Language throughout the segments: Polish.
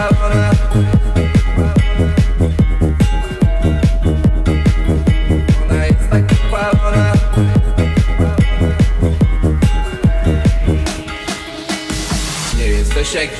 I wanna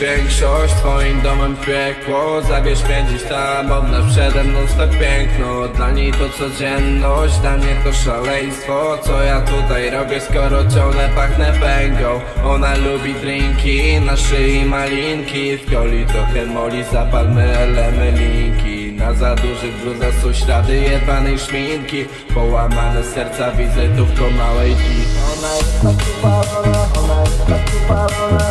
większość Twoim domem piekło. Zabierz mnie dziś tam, obnaż przede mną swe piękno. Dla niej to codzienność, dla mnie to szaleństwo. Co ja tutaj robię, skoro ciągle pachnę pęgą Ona lubi drinki, na szyi malinki. W coli trochę moli, zapalmy elemy linki Na za dużych bluzach są ślady jebanej szminki. Połamane serca wizytówką małej dni. Ona jest tak ona jest tak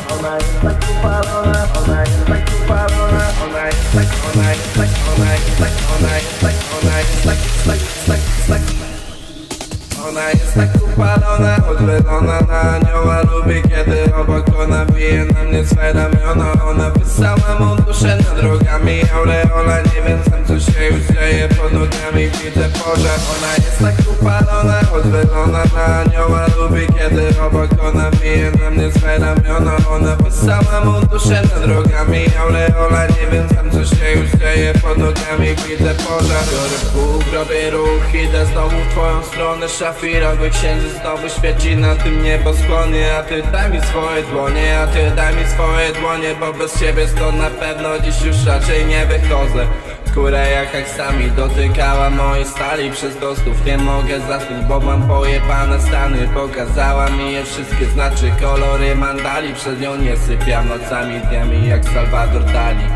Ona jest tak upalona, odwylona na anioła Lubi kiedy obok ona bije na mnie swe ramiona Ona wysała mą duszę nad drogami Aureola, nie wiem sam co się już dzieje pod nogami Widzę pożar, ona jest tak upalona, odwylona na anioła Lubi kiedy obok ona bije na mnie swe ramiona Ona wysała mą duszę nad drogami Aureola, nie wiem sam co się już dzieje. Pod nogami Widzę pożar, biorę pół, robię ruch Idę znowu w twoją stronę. Szafirowy księżyc znowu świeci na tym nieboskłonie A ty daj mi swoje dłonie, a ty daj mi swoje dłonie Bo bez ciebie stąd na pewno dziś już raczej nie wychodzę Skórę jak aksami dotykała mojej stali. Przez dostów nie mogę zasnąć, bo mam pojebane stany. Pokazała mi je wszystkie, znaczy kolory mandali. Przez nią nie sypiam nocami, dniami jak Salvador Dali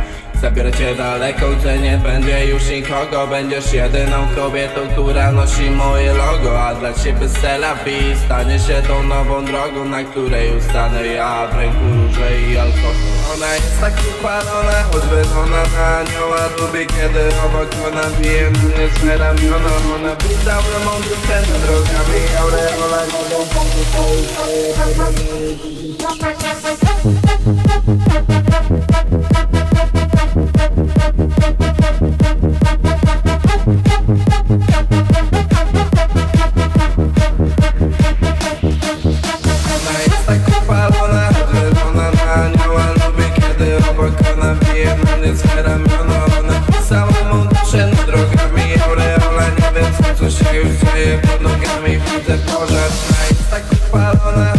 Zabiorę cię daleko, gdzie nie będzie już nikogo. Będziesz jedyną kobietą, która nosi moje logo. A dla ciebie B stanie się tą nową drogą Na której ustanę ja w ręku róże i alkohol. Ona jest tak upalona, odwylona na anioła Lubię kiedy obok ona bije mnie swe ramiona. Ona nad drogami Aureola nie wiem, Ona już żyję pod nogami Widzę porze, tak upalone